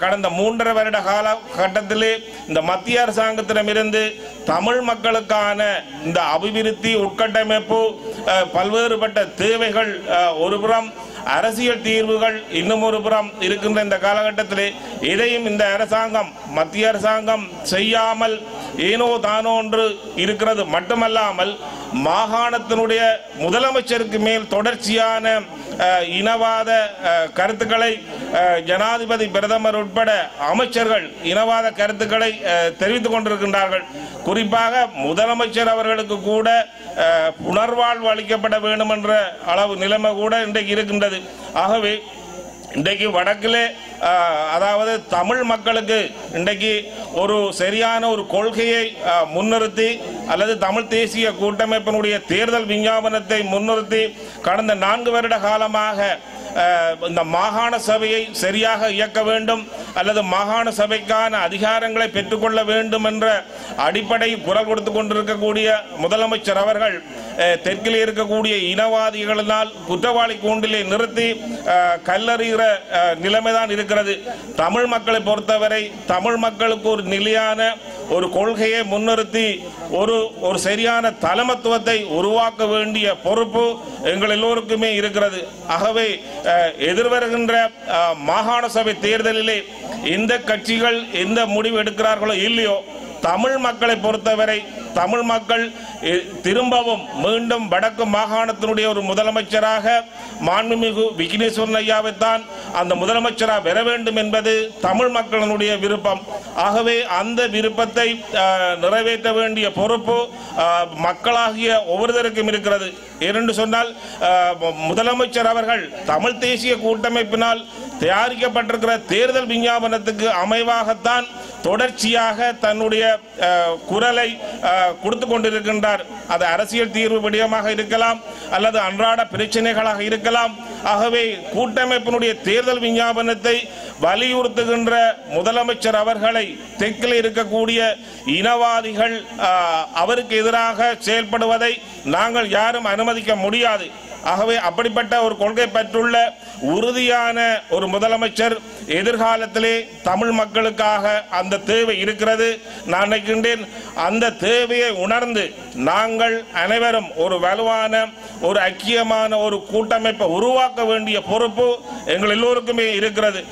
கடந்த மூன்றரை வருட கால கட்டத்திலே இந்த மத்திய அரசாங்கத்திடமிருந்து தமிழ் மக்களுக்கான இந்த அபிவிருத்தி உட்கட்டமைப்பு பல்வேறுபட்ட தேவைகள் ஒருபுறம் அரசியல் தீர்வுகள் இன்னும் ஒரு புறம் இருக்கின்ற இந்த காலகட்டத்திலே இதையும் இந்த அரசாங்கம் மத்திய அரசாங்கம் செய்யாமல் ஏனோ தானோ ஒன்று இருக்கிறது மட்டுமல்லாமல் மாகாணத்தினுடைய முதலமைச்சருக்கு மேல் தொடர்ச்சியான இனவாத கருத்துக்களை ஜனாதிபதி பிரதமர் உட்பட அமைச்சர்கள் இனவாத கருத்துக்களை தெரிவித்துக் கொண்டிருக்கின்றார்கள். குறிப்பாக முதலமைச்சர் அவர்களுக்கு கூட புனர்வாழ்வு அளிக்கப்பட வேண்டும் என்ற அளவு நிலைமை கூட இன்றைக்கு இருக்கின்றது. ஆகவே இன்றைக்கு வடக்கிலே அதாவது தமிழ் மக்களுக்கு இன்றைக்கு ஒரு சரியான ஒரு கொள்கையை முன்னிறுத்தி அல்லது தமிழ் தேசிய கூட்டமைப்பினுடைய தேர்தல் விஞ்ஞாபனத்தை முன்னிறுத்தி கடந்த நான்கு வருட காலமாக இந்த மாகாண சபையை சரியாக இயக்க வேண்டும் அல்லது மாகாண சபைக்கான அதிகாரங்களை பெற்றுக்கொள்ள வேண்டும் என்ற அடிப்படை குரல் கொடுத்து கொண்டிருக்கக்கூடிய முதலமைச்சர் அவர்கள் தெற்கில் இருக்கக்கூடிய இனவாதிகளினால் குற்றவாளி கூண்டிலே நிறுத்தி அஹ், கல்லறிகிற நிலைமைதான் இருக்கிறது. தமிழ் மக்களை பொறுத்தவரை தமிழ் மக்களுக்கு ஒரு நிலையான ஒரு கொள்கையை முன்னிறுத்தி ஒரு ஒரு சரியான தலைமத்துவத்தை உருவாக்க வேண்டிய பொறுப்பு எங்கள் எல்லோருக்குமே இருக்கிறது. ஆகவே எதிர்வருகின்ற மாகாண சபை தேர்தலிலே எந்த கட்சிகள் எந்த முடிவு எடுக்கிறார்களோ இல்லையோ தமிழ் மக்களை பொறுத்தவரை தமிழ் மக்கள் திரும்பவும் மீண்டும் வடக்கு மாகாணத்தினுடைய ஒரு முதலமைச்சராக மாண்புமிகு விக்னேஸ்வரன் ஐயாவைத்தான் அந்த முதலமைச்சராக பெற வேண்டும் என்பது தமிழ் மக்களினுடைய விருப்பம். ஆகவே அந்த விருப்பத்தை நிறைவேற்ற வேண்டிய பொறுப்பு மக்களாகிய ஒவ்வொருத்தருக்கும் இருக்கிறது. ஏனென்று சொன்னால் முதலமைச்சர் அவர்கள் தமிழ் தேசிய கூட்டமைப்பினால் தயாரிக்கப்பட்டிருக்கிற தேர்தல் விஞ்ஞாபனத்துக்கு அமைவாகத்தான் தொடர்ச்சியாக தன்னுடைய குரலை கொடுத்து கொண்டிருக்கின்றார். அது அரசியல் தீர்வு விடயமாக இருக்கலாம் அல்லது அன்றாட பிரச்சனைகளாக இருக்கலாம். ஆகவே கூட்டமைப்பினுடைய தேர்தல் விஞ்ஞாபனத்தை வலியுறுத்துகின்ற முதலமைச்சர் அவர்களை தெற்கில் இருக்கக்கூடிய இனவாதிகள் அவருக்கு எதிராக செயல்படுவதை நாங்கள் யாரும் அனுமதிக்க முடியாது. ஆகவே அப்படிப்பட்ட ஒரு கொள்கை பெற்றுள்ள உறுதியான ஒரு முதலமைச்சர் எதிர்காலத்திலே தமிழ் மக்களுக்காக அந்த தேவை இருக்கிறது. நான் நினைக்கின்றேன் அந்த தேவையை உணர்ந்து நாங்கள் அனைவரும் ஒரு வலுவான ஒரு ஐக்கியமான ஒரு கூட்டமைப்பை உருவாக்க வேண்டிய பொறுப்பு எங்கள் எல்லோருக்குமே இருக்கிறது.